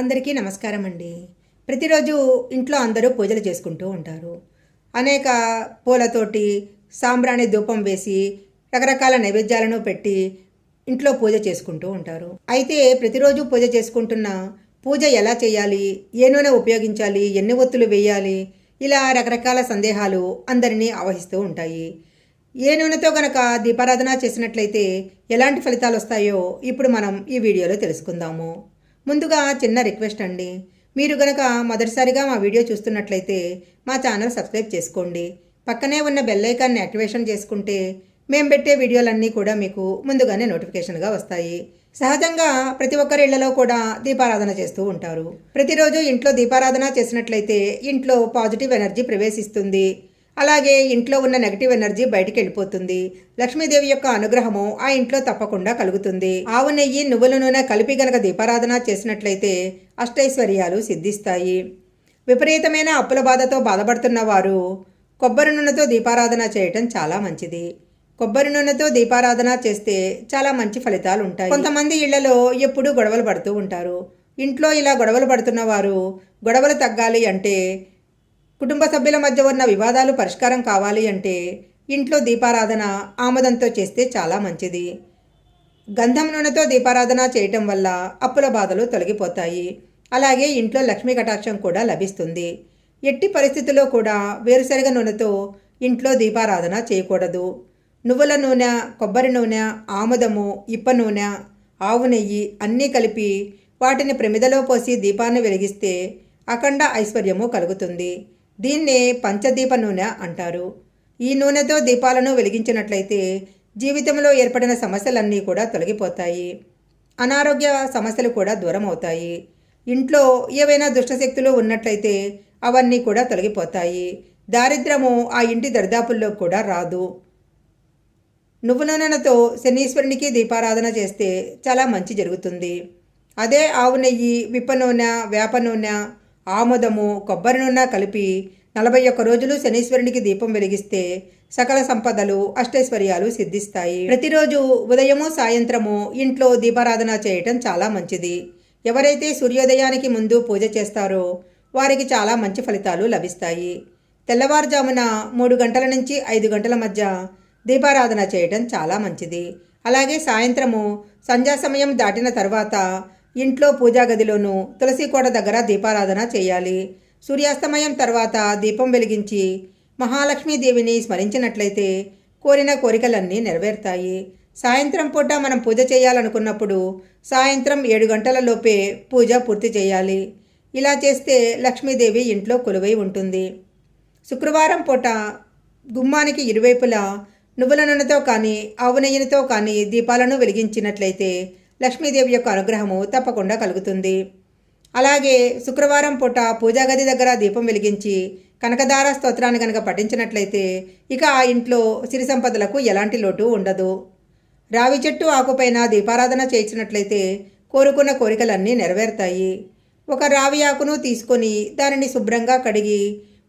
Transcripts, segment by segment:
అందరికీ నమస్కారం అండి ప్రతిరోజు ఇంట్లో అందరూ పూజలు చేసుకుంటూ ఉంటారు. అనేక పూలతోటి సాంబ్రాణి ధూపం వేసి రకరకాల నైవేద్యాలను పెట్టి ఇంట్లో పూజ చేసుకుంటూ ఉంటారు. అయితే ప్రతిరోజు పూజ చేసుకుంటున్న పూజ ఎలా చేయాలి? ఏ నూనె ఉపయోగించాలి? ఎన్ని ఒత్తులు వేయాలి? ఇలా రకరకాల సందేహాలు అందరినీ ఆవహిస్తూ ఉంటాయి. ఏ నూనెతో గనక దీపారాధన చేసినట్లయితే ఎలాంటి ఫలితాలు వస్తాయో ఇప్పుడు మనం ఈ వీడియోలో తెలుసుకుందాము. ముందుగా చిన్న రిక్వెస్ట్ అండి. మీరు గనక మొదటిసారిగా మా వీడియో చూస్తున్నట్లయితే మా ఛానల్ సబ్స్క్రైబ్ చేసుకోండి. పక్కనే ఉన్న బెల్ ఐకాన్ని యాక్టివేషన్ చేసుకుంటే మేము పెట్టే వీడియోలన్నీ కూడా మీకు ముందుగానే నోటిఫికేషన్గా వస్తాయి. సహజంగా ప్రతి ఒక్కరి ఇళ్ళలో కూడా దీపారాధన చేస్తూ ఉంటారు. ప్రతిరోజు ఇంట్లో దీపారాధన చేసినట్లయితే ఇంట్లో పాజిటివ్ ఎనర్జీ ప్రవేశిస్తుంది. అలాగే ఇంట్లో ఉన్న నెగటివ్ ఎనర్జీ బయటికి వెళ్ళిపోతుంది. లక్ష్మీదేవి యొక్క అనుగ్రహము ఆ ఇంట్లో తప్పకుండా కలుగుతుంది. ఆవు నెయ్యి నువ్వుల నూనె కలిపి గనక దీపారాధన చేసినట్లయితే అష్టైశ్వర్యాలు సిద్ధిస్తాయి. విపరీతమైన అప్పుల బాధతో బాధపడుతున్న వారు కొబ్బరి నూనెతో దీపారాధన చేయటం చాలా మంచిది. కొబ్బరి నూనెతో దీపారాధన చేస్తే చాలా మంచి ఫలితాలు ఉంటాయి. కొంతమంది ఇళ్ళలో ఎప్పుడూ గొడవలు పడుతూ ఉంటారు. ఇంట్లో ఇలా గొడవలు పడుతున్న వారు గొడవలు తగ్గాలి అంటే కుటుంబ సభ్యుల మధ్య ఉన్న వివాదాలు పరిష్కారం కావాలి అంటే ఇంట్లో దీపారాధన ఆమదంతో చేస్తే చాలా మంచిది. గంధం నూనెతో దీపారాధన చేయటం వల్ల అప్పుల బాధలు తొలగిపోతాయి. అలాగే ఇంట్లో లక్ష్మీ కటాక్షం కూడా లభిస్తుంది. ఎట్టి పరిస్థితుల్లో కూడా వేరుశనగ నూనెతో ఇంట్లో దీపారాధన చేయకూడదు. నువ్వుల నూనె కొబ్బరి నూనె ఆముదము ఇప్ప నూనె ఆవు నెయ్యి అన్నీ కలిపి వాటిని ప్రమిదలో పోసి దీపాన్ని వెలిగిస్తే అఖండ ఐశ్వర్యము కలుగుతుంది. దీన్నే పంచదీప నూనె అంటారు. ఈ నూనెతో దీపాలను వెలిగించినట్లయితే జీవితంలో ఏర్పడిన సమస్యలన్నీ కూడా తొలగిపోతాయి. అనారోగ్య సమస్యలు కూడా దూరం అవుతాయి ఇంట్లో ఏవైనా దుష్టశక్తులు ఉన్నట్లయితే అవన్నీ కూడా తొలగిపోతాయి. దారిద్రము ఆ ఇంటి దరిదాపుల్లో కూడా రాదు. నువ్వు నూనెతో శనీశ్వరునికి దీపారాధన చేస్తే చాలా మంచి జరుగుతుంది. అదే ఆవు నెయ్యి విప్ప నూనె వేప నూనె ఆముదము కొబ్బరి నూనె కలిపి నలభై ఒక్క రోజులు శనీశ్వరునికి దీపం వెలిగిస్తే సకల సంపదలు అష్టైశ్వర్యాలు సిద్ధిస్తాయి. ప్రతిరోజు ఉదయము సాయంత్రము ఇంట్లో దీపారాధన చేయటం చాలా మంచిది. ఎవరైతే సూర్యోదయానికి ముందు పూజ చేస్తారో వారికి చాలా మంచి ఫలితాలు లభిస్తాయి. తెల్లవారుజామున మూడు గంటల నుంచి ఐదు గంటల మధ్య దీపారాధన చేయటం చాలా మంచిది. అలాగే సాయంత్రము సంధ్యా సమయం దాటిన తర్వాత ఇంట్లో పూజా గదిలోనూ తులసి కోట దగ్గర దీపారాధన చేయాలి. సూర్యాస్తమయం తర్వాత దీపం వెలిగించి మహాలక్ష్మీదేవిని స్మరించినట్లయితే కోరిన కోరికలన్నీ నెరవేరుతాయి. సాయంత్రం పూట మనం పూజ చేయాలనుకున్నప్పుడు సాయంత్రం ఏడు గంటల లోపే పూజ పూర్తి చేయాలి. ఇలా చేస్తే లక్ష్మీదేవి ఇంట్లో కొలువై ఉంటుంది. శుక్రవారం పూట గుమ్మానికి ఇరువైపులా నువ్వుల నూనెతో కానీ ఆవు నెయ్యితో కానీ దీపాలను వెలిగించినట్లయితే లక్ష్మీదేవి యొక్క అనుగ్రహము తప్పకుండా కలుగుతుంది. అలాగే శుక్రవారం పూట పూజా గది దగ్గర దీపం వెలిగించి కనకదార స్తోత్రాన్ని కనుక పఠించినట్లయితే ఇక ఆ ఇంట్లో సిరి సంపదలకు ఎలాంటి లోటు ఉండదు. రావి చెట్టు ఆకుపైన దీపారాధన చేయించినట్లయితే కోరుకున్న కోరికలన్నీ నెరవేరుతాయి. ఒక రావి ఆకును తీసుకొని దానిని శుభ్రంగా కడిగి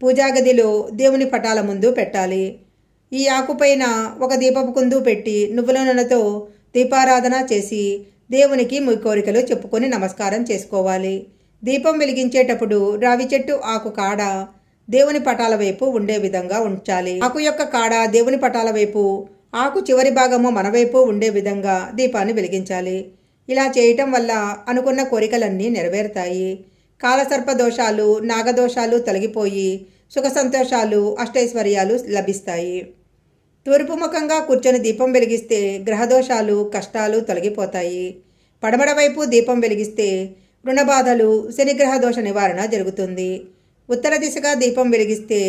పూజా గదిలో దేవుని పటాల ముందు పెట్టాలి. ఈ ఆకుపైన ఒక దీపపు కుందు పెట్టి నువ్వుల నూనెతో దీపారాధన చేసి దేవునికి మీ కోరికలు చెప్పుకొని నమస్కారం చేసుకోవాలి. దీపం వెలిగించేటప్పుడు రావి చెట్టు ఆకు కాడ దేవుని పటాల వైపు ఉండే విధంగా ఉంచాలి. ఆకు యొక్క కాడ దేవుని పటాల వైపు ఆకు చివరి భాగము మన వైపు ఉండే విధంగా దీపాన్ని వెలిగించాలి. ఇలా చేయటం వల్ల అనుకున్న కోరికలన్నీ నెరవేరుతాయి. కాలసర్ప దోషాలు నాగదోషాలు తొలగిపోయి సుఖ సంతోషాలు అష్టైశ్వర్యాలు లభిస్తాయి. తూర్పు ముఖంగా కూర్చొని దీపం వెలిగిస్తే గ్రహదోషాలు కష్టాలు తొలగిపోతాయి. పడమడ వైపు దీపం వెలిగిస్తే రుణబాధలు శనిగ్రహ దోష నివారణ జరుగుతుంది. ఉత్తర దిశగా దీపం వెలిగిస్తే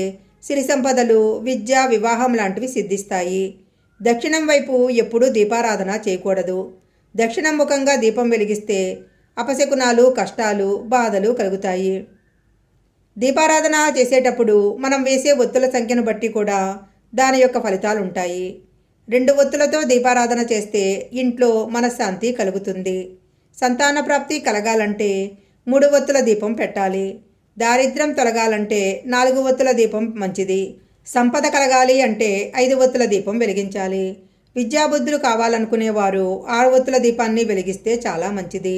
సిరి సంపదలు విద్య వివాహం లాంటివి సిద్ధిస్తాయి. దక్షిణం వైపు ఎప్పుడూ దీపారాధన చేయకూడదు. దక్షిణం ముఖంగా దీపం వెలిగిస్తే అపశకునాలు కష్టాలు బాధలు కలుగుతాయి. దీపారాధన చేసేటప్పుడు మనం వేసే ఒత్తుల సంఖ్యను బట్టి కూడా దాని యొక్క ఫలితాలు ఉంటాయి. రెండు ఒత్తులతో దీపారాధన చేస్తే ఇంట్లో మనశ్శాంతి కలుగుతుంది. సంతాన ప్రాప్తి కలగాలంటే మూడు ఒత్తుల దీపం పెట్టాలి. దారిద్ర్యం తొలగాలంటే నాలుగు ఒత్తుల దీపం మంచిది. సంపద కలగాలి అంటే ఐదు ఒత్తుల దీపం వెలిగించాలి. విద్యాబుద్ధులు కావాలనుకునేవారు ఆరు ఒత్తుల దీపాన్ని వెలిగిస్తే చాలా మంచిది.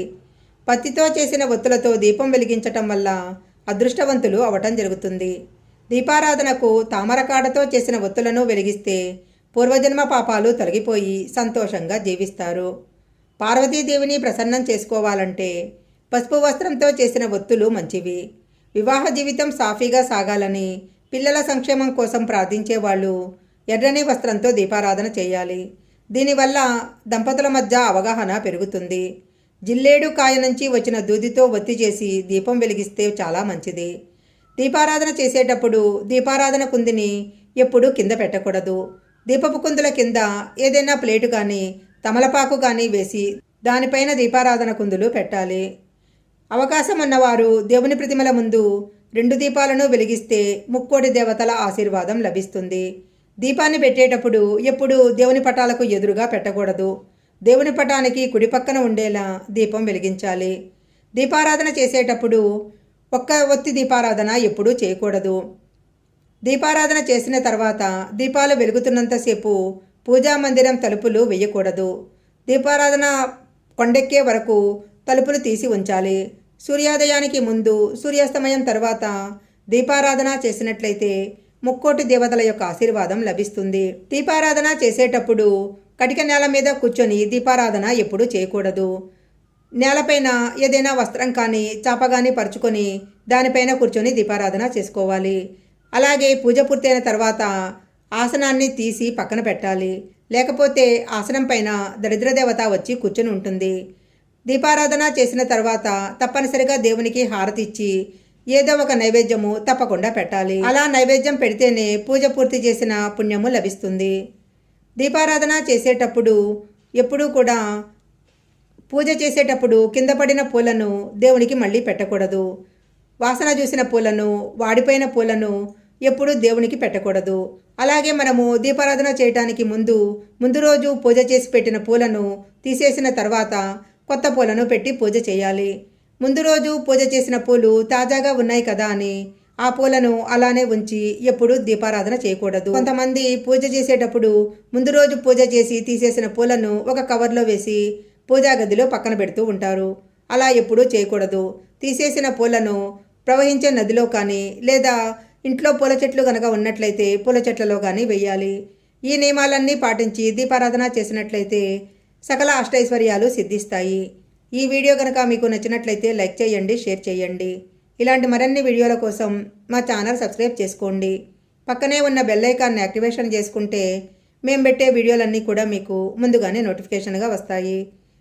పత్తితో చేసిన ఒత్తులతో దీపం వెలిగించటం వల్ల అదృష్టవంతులు అవటం జరుగుతుంది. దీపారాధనకు తామరకాడతో చేసిన ఒత్తులను వెలిగిస్తే పూర్వజన్మ పాపాలు తొలగిపోయి సంతోషంగా జీవిస్తారు. పార్వతీదేవిని ప్రసన్నం చేసుకోవాలంటే పసుపు వస్త్రంతో చేసిన ఒత్తులు మంచివి. వివాహ జీవితం సాఫీగా సాగాలని పిల్లల సంక్షేమం కోసం ప్రార్థించే వాళ్ళు ఎర్రని వస్త్రంతో దీపారాధన చేయాలి. దీనివల్ల దంపతుల మధ్య అవగాహన పెరుగుతుంది. జిల్లేడు కాయ నుంచి వచ్చిన దూదితో ఒత్తి చేసి దీపం వెలిగిస్తే చాలా మంచిది. దీపారాధన చేసేటప్పుడు దీపారాధన కుందిని ఎప్పుడూ కింద పెట్టకూడదు. దీపపు కుందుల కింద ఏదైనా ప్లేటు కానీ తమలపాకు కానీ వేసి దానిపైన దీపారాధన కుందులు పెట్టాలి. అవకాశం ఉన్నవారు దేవుని ప్రతిమల ముందు రెండు దీపాలను వెలిగిస్తే ముక్కోటి దేవతల ఆశీర్వాదం లభిస్తుంది. దీపాన్ని పెట్టేటప్పుడు ఎప్పుడు దేవుని పటాలకు ఎదురుగా పెట్టకూడదు. దేవుని పటానికి కుడి పక్కన ఉండేలా దీపం వెలిగించాలి. దీపారాధన చేసేటప్పుడు ఒక్క ఒత్తి దీపారాధన ఎప్పుడూ చేయకూడదు. దీపారాధన చేసిన తర్వాత దీపాలు వెలుగుతున్నంతసేపు పూజా మందిరం తలుపులు వేయకూడదు. దీపారాధన కొండెక్కే వరకు తలుపులు తీసి ఉంచాలి. సూర్యోదయానికి ముందు సూర్యాస్తమయం తర్వాత దీపారాధన చేసినట్లయితే ముక్కోటి దేవతల యొక్క ఆశీర్వాదం లభిస్తుంది. దీపారాధన చేసేటప్పుడు కటిక నేల మీద కూర్చొని దీపారాధన ఎప్పుడూ చేయకూడదు. నేలపైన ఏదైనా వస్త్రం కానీ చాప కానీ పరుచుకొని దానిపైన కూర్చొని దీపారాధన చేసుకోవాలి. అలాగే పూజ పూర్తయిన తర్వాత ఆసనాన్ని తీసి పక్కన పెట్టాలి. లేకపోతే ఆసనం పైన దరిద్ర దేవత వచ్చి కూర్చొని ఉంటుంది. దీపారాధన చేసిన తర్వాత తప్పనిసరిగా దేవునికి హారతి ఇచ్చి ఏదో ఒక నైవేద్యము తప్పకుండా పెట్టాలి. అలా నైవేద్యం పెడితేనే పూజ పూర్తి చేసిన పుణ్యము లభిస్తుంది. దీపారాధన చేసేటప్పుడు ఎప్పుడూ కూడా పూజ చేసేటప్పుడు కింద పడిన పూలను దేవునికి మళ్ళీ పెట్టకూడదు. వాసన చూసిన పూలను వాడిపోయిన పూలను ఎప్పుడూ దేవునికి పెట్టకూడదు. అలాగే మనము దీపారాధన చేయటానికి ముందు ముందు రోజు పూజ చేసి పెట్టిన పూలను తీసేసిన తర్వాత కొత్త పూలను పెట్టి పూజ చేయాలి. ముందు రోజు పూజ చేసిన పూలు తాజాగా ఉన్నాయి కదా అని ఆ పూలను అలానే ఉంచి ఎప్పుడు దీపారాధన చేయకూడదు. కొంతమంది పూజ చేసేటప్పుడు ముందు రోజు పూజ చేసి తీసేసిన పూలను ఒక కవర్లో వేసి పూజా గదిలో పక్కన పెడుతూ ఉంటారు. అలా ఎప్పుడూ చేయకూడదు. తీసేసిన పూలను ప్రవహించే నదిలో కానీ లేదా ఇంట్లో పూల చెట్లు కనుక ఉన్నట్లయితే పూల చెట్లలో కానీ వెయ్యాలి ఈ నియమాలన్నీ పాటించి దీపారాధన చేసినట్లయితే సకల అష్టైశ్వర్యాలు సిద్ధిస్తాయి. ఈ వీడియో కనుక మీకు నచ్చినట్లయితే లైక్ చేయండి షేర్ చేయండి. ఇలాంటి మరిన్ని వీడియోల కోసం మా ఛానల్ సబ్స్క్రైబ్ చేసుకోండి. పక్కనే ఉన్న బెల్ ఐకాన్ని యాక్టివేషన్ చేసుకుంటే మేము పెట్టే వీడియోలన్నీ కూడా మీకు ముందుగానే నోటిఫికేషన్గా వస్తాయి.